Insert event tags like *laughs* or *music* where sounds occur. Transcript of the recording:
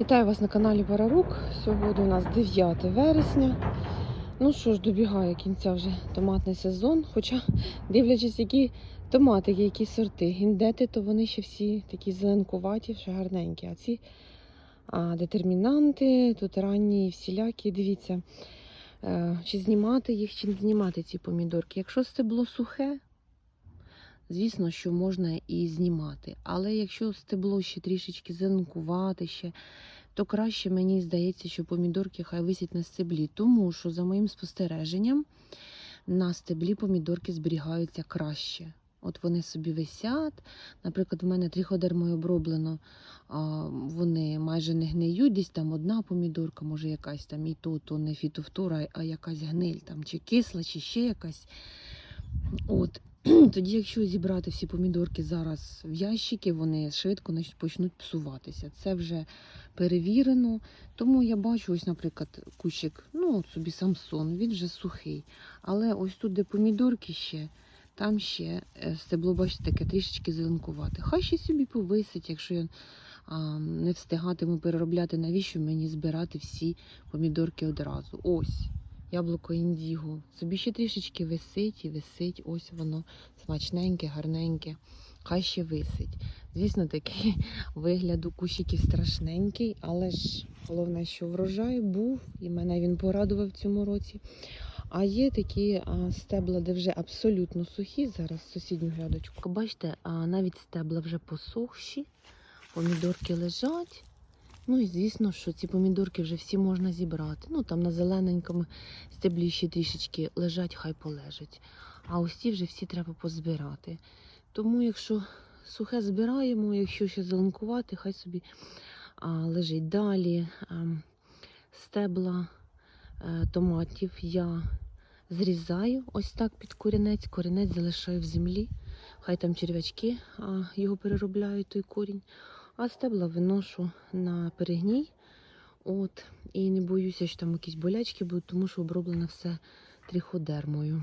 Вітаю вас на каналі Парарук. Сьогодні у нас 9 вересня. Ну що ж, добігає кінця вже томатний сезон. Хоча, дивлячись, які томати, які сорти. Індети, то вони ще всі такі зеленкуваті, ще гарненькі. А ці а, детермінанти, тут ранні всілякі. Дивіться, е, чи знімати їх, чи не знімати ці помідорки. Якщо стебло сухе, звісно, що можна і знімати. Але якщо стебло ще трішечки зеленкувати, ще, то краще мені здається, що помідорки хай висять на стеблі. Тому що, за моїм спостереженням, на стеблі помідорки зберігаються краще. От вони собі висять. Наприклад, в мене триходермою оброблено, вони майже не гниють. Десь там одна помідорка, може якась там і то, то не фітофтора, а якась гниль, там, чи кисла, чи ще якась. От. Тоді, якщо зібрати всі помідорки зараз в ящики, вони швидко почнуть псуватися. Це вже перевірено. Тому я бачу, ось, наприклад, кущик, ну от собі Самсон, він вже сухий. Але ось тут, де помідорки ще, там ще е, стебло, бачите, таке трішечки зеленкувате. Хай ще собі повисить, якщо я а, не встигатиму переробляти, навіщо мені збирати всі помідорки одразу. Ось. Яблуко індіго. Собі ще трішечки висить і висить. Ось воно смачненьке, гарненьке. Хай ще висить. Звісно, такий *laughs* вигляд у кущиків страшненький, але ж головне, що врожай був, і мене він порадував в цьому році. А є такі стебла, де вже абсолютно сухі. Зараз сусідню грядочку. Бачите, навіть стебла вже посохші, помідорки лежать. Ну і звісно, що ці помідорки вже всі можна зібрати. Ну там на зелененькому стеблі ще трішечки лежать, хай полежать. А ось ці вже всі треба позбирати. Тому, якщо сухе збираємо, якщо ще зеленкувати, хай собі а, лежить далі. А, стебла е, томатів я зрізаю ось так під корінець. Корінець залишаю в землі. Хай там черв'ячки а, його переробляють, той корінь. А стебла виношу на перегній. От, і не боюся, що там якісь болячки будуть, тому що оброблено все триходермою.